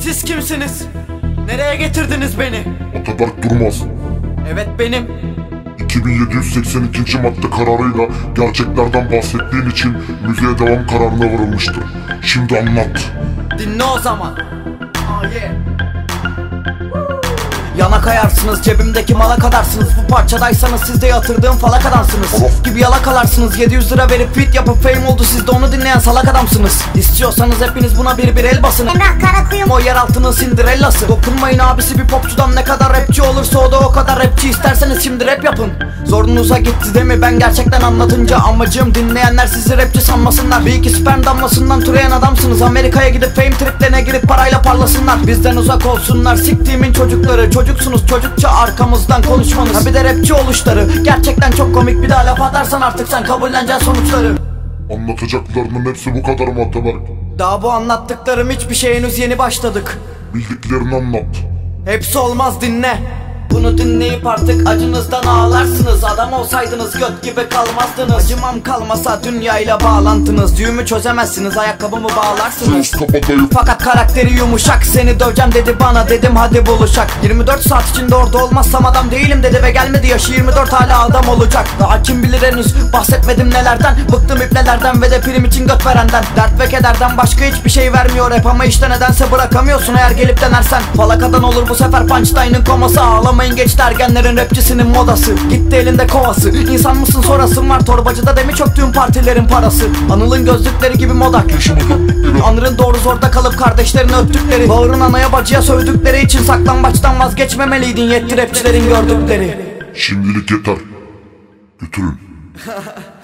Siz kimsiniz? Nereye getirdiniz beni? Ataberk Durmaz Evet benim. 2782. madde kararıyla gerçeklerden bahsettiğin için müziğe devam kararına varılmıştır. Şimdi anlat. Dinle o zaman. Ah, yeah. Yana kayarsınız cebimdeki mala kadarsınız. Bu parçadaysanız siz de yatırdığım falak adamsınız Of. Gibi yalakalarsınız 700 lira verip fit yapıp fame oldu. Siz de onu dinleyen salak adamsınız. İstiyorsanız hepiniz buna bir bir el basın. Emrah Karakuyum. O yer altının Cinderella'sı Dokunmayın abisi bir popçudan. Ne kadar rapçi olursa o da o kadar rapçi. İsterseniz şimdi rap yapın. Zorunuza gitti değil mi? Ben gerçekten anlatınca amacım dinleyenler sizi rapçi sanmasınlar. Bir iki sperm damlasından türeyen adamsınız. Amerika'ya gidip fame triplerine girip parayla parlasınlar. Bizden uzak olsunlar. Siktiğimin çocukları Çocuksunuz çocukça arkamızdan konuşmanız. Ha bir de rapçi oluşları. Gerçekten çok komik bir daha laf atarsan artık sen kabulleneceksin sonuçları. Anlatacaklarının hepsi bu kadar mı Ataberk? Daha bu anlattıklarım hiçbir şey henüz yeni başladık. Bildiklerini anlat. Hepsi olmaz dinle bunu dinleyip artık acınızdan ağlarsınız. Adam olsaydınız göt gibi kalmazdınız. Acımam kalmasa dünyayla bağlantınız. Düğümü çözemezsiniz ayakkabımı bağlarsınız. Fakat karakteri yumuşak. Seni döveceğim dedi bana dedim hadi buluşak. 24 saat içinde orada olmazsam adam değilim dedi Ve gelmedi. Yaşı 24 hala adam olacak. Daha kim bilir henüz bahsetmedim nelerden. Bıktım ipnelerden ve de prim için göt verenden. Dert ve kederden başka hiçbir şey vermiyor rap Ama işte nedense bırakamıyorsun. Eğer gelip denersen Falakadan olur. Bu sefer punchline'ın koması Ağlamayın geçti ergenlerin rapçisinin modası. Gitti elinde kovası. İnsan mısın sorasın var. Torbacıda demi çöktüğün partilerin parası. Anıl'ın gözlükleri gibi modak Anırın doğru zorda kalıp kardeşlerini öptükleri. Bağırın anaya bacıya sövdükleri için saklambaçtan vazgeçmemeliydin yetti rapçilerin gördükleri. Şimdilik yeter. Götürün.